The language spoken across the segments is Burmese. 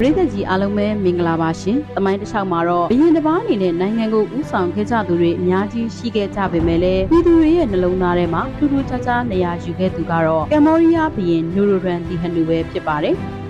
ပရိသတ်ကြီးအားလုံးပဲမင်္ဂလာပါရှင်။တမိုင်းတစ်လျှောက်မှာတော့ဘရင်တစ်ပါးအနေနဲ့နိုင်ငံကိုဥဆောင်ခဲ့ကြသူတွေအများကြီးရှိခဲ့ကြပေမဲ့လည်းပြည်သူတွေရဲ့နှလုံးသားထဲမှာထူးထူးခြားခြားနေရာယူခဲ့သူကတော့ကမ္ဘောဒီးယားဘရင်နူရိုရန်တီဟန်နူပဲဖြစ်ပါတယ်။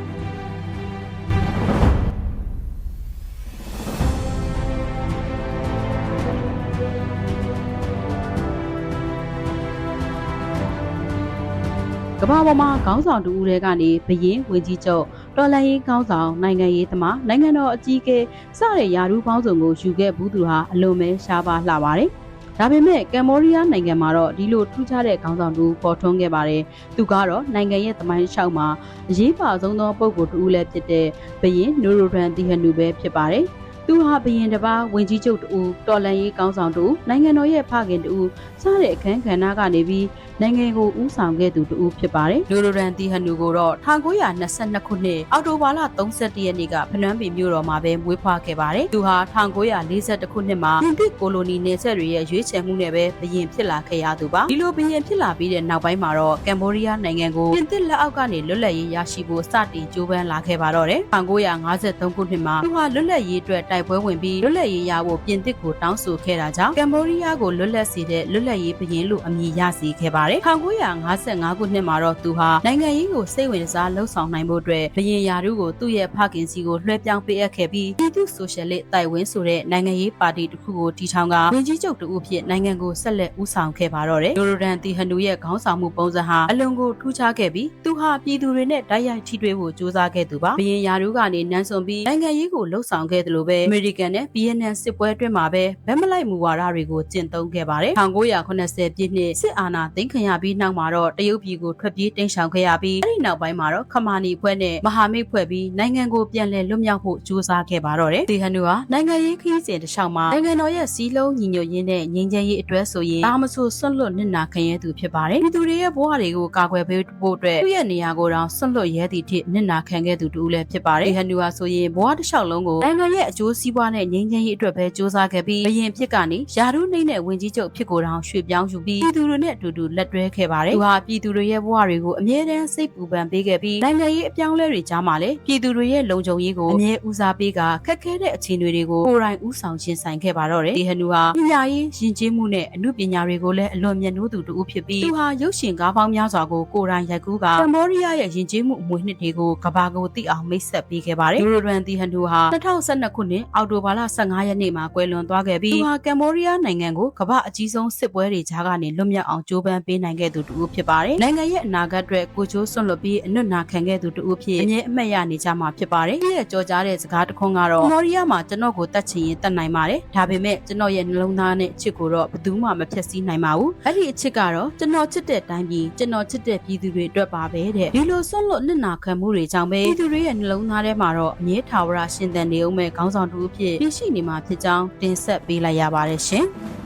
ကမ္ဘာပေါ်မှာခေါင်းဆောင်တူဦးတွေကနေဘရင်ဝင်ကြီးချုပ် တော်လန်ရေးခေါင်းဆောင်နိုင်ငံရေးသမားနိုင်ငံတော်အကြီးအကဲစတဲ့ယာရုပေါင်းစုံကိုယူခဲ့ဘူးသူဟာအလွန်ပဲရှားပါလှပါတယ်။ဒါပေမဲ့ကမ္ဘောဒီးယားနိုင်ငံမှာတော့ဒီလိုထူးခြားတဲ့ခေါင်းဆောင်တူပေါ်ထွန်းခဲ့ပါတယ်။သူကတော့နိုင်ငံရဲ့သမိုင်းလျှောက်မှာအရေးပါဆုံးသောပုဂ္ဂိုလ်တူဦးလည်းဖြစ်တဲ့ဘရင်နူရိုဒန်တီဟန်နူပဲဖြစ်ပါတယ်။ သူဟာဘရင်တစ်ပါးဝင်ကြီးချုပ်တူတော်လန်ရေးကောင်းဆောင်တူနိုင်ငံတော်ရဲ့ဖခင်တူစတဲ့အခန်းကဏ္ဍကနေပြီးနိုင်ငံကိုဦးဆောင်ခဲ့သူတူဖြစ်ပါတယ်လူလိုရန်တီဟန်နူကိုတော့1922ခုနှစ်အောက်တိုဘာလ31ရက်နေ့ကဖနွမ်းပင်မြို့တော်မှာပဲမွေးဖွားခဲ့ပါတယ်သူဟာ1942ခုနှစ်မှာပြင်သစ်ကိုလိုနီနယ်ဆက်တွေရဲ့ရွေးချယ်မှုနဲ့ပဲဘရင်ဖြစ်လာခဲ့ရသူပါဒီလိုဘရင်ဖြစ်လာပြီးတဲ့နောက်ပိုင်းမှာတော့ကမ်ဘောဒီးယားနိုင်ငံကိုပြင်သစ်လက်အောက်ကနေလွတ်လပ်ရေးရရှိဖို့စတင်ကြိုးပမ်းလာခဲ့ပါတော့တယ်1953ခုနှစ်မှာသူဟာလွတ်လပ်ရေးအတွက်တိုက်ပွဲဝင်ပြီးလွတ်လပ်ရေးရဖို့ပြင်သစ်ကိုတောင်းဆိုခဲ့တာကြောင့်ကမ်ဘောဒီးယားကိုလွတ်လပ်စေတဲ့လွတ်လပ်ရေးဘရင်လို့အမည်ရစေခဲ့ပါတယ်1955ခုနှစ်မှာတော့သူဟာနိုင်ငံရေးကိုစိတ်ဝင်စားလှုပ်ဆောင်နိုင်ဖို့အတွက်ဘရင်ယာရုကိုသူ့ရဲ့ဖခင်စီကိုလွှဲပြောင်းပေးအပ်ခဲ့ပြီးပြည်သူ့ဆိုရှယ်လစ်တိုက်ဝင်းဆိုတဲ့နိုင်ငံရေးပါတီတစ်ခုကိုတည်ထောင်ကဝင်ကြီးချုပ်တူအဖြစ်နိုင်ငံကိုဆက်လက်ဦးဆောင်ခဲ့ပါတော့တယ်ဒိုရိုဒန်တီဟန်နူရဲ့ခေါင်းဆောင်မှုပုံစံဟာအလွန်ကိုထူးခြားခဲ့ပြီးသူဟာပြည်သူတွေနဲ့တိုက်ရိုက်ထိတွေ့ဖို့ကြိုးစားခဲ့သူပါဘရင်ယာရုကနေနန်းစွန်ပြီးနိုင်ငံရေးကိုလှုပ်ဆောင်ခဲ့တယ်လို့ပဲအမေရိကန်နဲ့ BNN စစ်ပွဲအတွင်းမှာပဲဗက်မလိုက်မူဝါဒတွေကိုကျင့်သုံးခဲ့ပါတယ်1980ပြည့်နှစ်စစ်အာဏာသိမ်းခံရပြီးနောက်မှာတော့တရုတ်ပြည်ကိုထွက်ပြေးတိမ်းရှောင်ခဲ့ရပြီးအဲ့ဒီနောက်ပိုင်းမှာတော့ခမာနီဖွဲ့နဲ့မဟာမိတ်ဖွဲ့ပြီးနိုင်ငံကိုပြန်လည်လွတ်မြောက်ဖို့ကြိုးစားခဲ့ပါတော့တယ်။ဒီဟန်နူဟာနိုင်ငံရေးခရီးစဉ်တစ်လျှောက်မှာနိုင်ငံတော်ရဲ့စီးလုံးညီညွတ်ရေးနဲ့ငြိမ်းချမ်းရေးအတွက်ဆိုရင်ဒါမဆိုဆွန့်လွတ်နစ်နာခံရသူဖြစ်ပါတယ်။ဒီသူတွေရဲ့ဘဝတွေကိုကာကွယ်ပေးဖို့အတွက်သူ့ရဲ့နေရာကိုတောင်ဆွန့်လွတ်ရဲသည့်ထိနစ်နာခံခဲ့သူတူလည်းဖြစ်ပါတယ်။ဒီဟန်နူဟာဆိုရင်ဘဝတစ်လျှောက်လုံးကိုနိုင်ငံရဲ့အကျိုးစီးပွားနဲ့ငြိမ်းချမ်းရေးအတွက်ပဲစ조사ခဲ့ပြီးဘရင်ဖြစ်ကနေယာရုနှိမ့်တဲ့ဝင်ကြီးချုပ်ဖြစ်ကိုတောင်ရွှေ့ပြောင်းယူပြီးပြည်သူတွေနဲ့အတူတူလက်တွဲခဲ့ပါတယ်။သူဟာပြည်သူတွေရဲ့ဘဝတွေကိုအမြဲတမ်းစိတ်ပူပန်ပေးခဲ့ပြီးနိုင်ငံရေးအပြောင်းအလဲတွေကြားမှာလည်းပြည်သူတွေရဲ့လုံခြုံရေးကိုအမြဲဦးစားပေးကခက်ခဲတဲ့အခြေအနေတွေကိုကိုယ်တိုင်ဦးဆောင်ရှင်းဆိုင်ခဲ့ပါတော့တယ်။ဒီဟနူဟာပညာရေးယဉ်ကျေးမှုနဲ့အမှုပညာတွေကိုလည်းအလွန်မြတ်နိုးသူတူဖြစ်ပြီးသူဟာရုပ်ရှင်ကားပေါင်းများစွာကိုကိုယ်တိုင်ရိုက်ကူးကကမ္ဘောဒီးယားရဲ့ယဉ်ကျေးမှုအမွေနှစ်တွေကိုကဘာကိုသိအောင်မိတ်ဆက်ပေးခဲ့ပါတယ်။ဒူရိုဒန်တီဟန်တူဟာ2012ခုနှစ်အောက်တိုဘာလ15ရက်နေ့မှာကွယ်လွန်သွားခဲ့ပြီးသူဟာကမ္ဘောဒီးယားနိုင်ငံကိုကမ္ဘာအကြီးဆုံးစစ်ပွဲတွေကြားကနေလွတ်မြောက်အောင်ကြိုးပမ်းပေးနိုင်ခဲ့သူတူဖြစ်ပါတယ်။နိုင်ငံရဲ့အနာဂတ်အတွက်ကိုချိုးစွန့်လွတ်ပြီးအနွတ်နာခံခဲ့သူတူဖြစ်အမြဲအမှတ်ရနေကြမှာဖြစ်ပါတယ်။ဒီရဲ့ကြော်ကြားတဲ့စကားတစ်ခွန်းကတော့ကမ္ဘောဒီးယားမှာကျွန်တော်ကိုတတ်ချင်ရင်တတ်နိုင်ပါတယ်။ဒါပေမဲ့ကျွန်တော်ရဲ့နှလုံးသားနဲ့အချစ်ကိုတော့ဘယ်သူမှမဖျက်ဆီးနိုင်ပါဘူး။အဲ့ဒီအချစ်ကတော့ကျွန်တော်ချစ်တဲ့တိုင်းပြည်ကျွန်တော်ချစ်တဲ့ပြည်သူတွေအတွက်ပါပဲတဲ့။ဒီလိုစွန့်လွတ်နစ်နာခံမှုတွေကြောင့်ပဲပြည်သူတွေရဲ့နှလုံးသားထဲမှာတော့အမြဲထာဝရရှင်သန်နေအောင်မဲ့ခေါင်းဆောင်တူဖြစ်ပြရှိနေမှာဖြစ်ကြောင်းတင်ဆက်ပေးလိုက်ရပါတယ်ရှင်။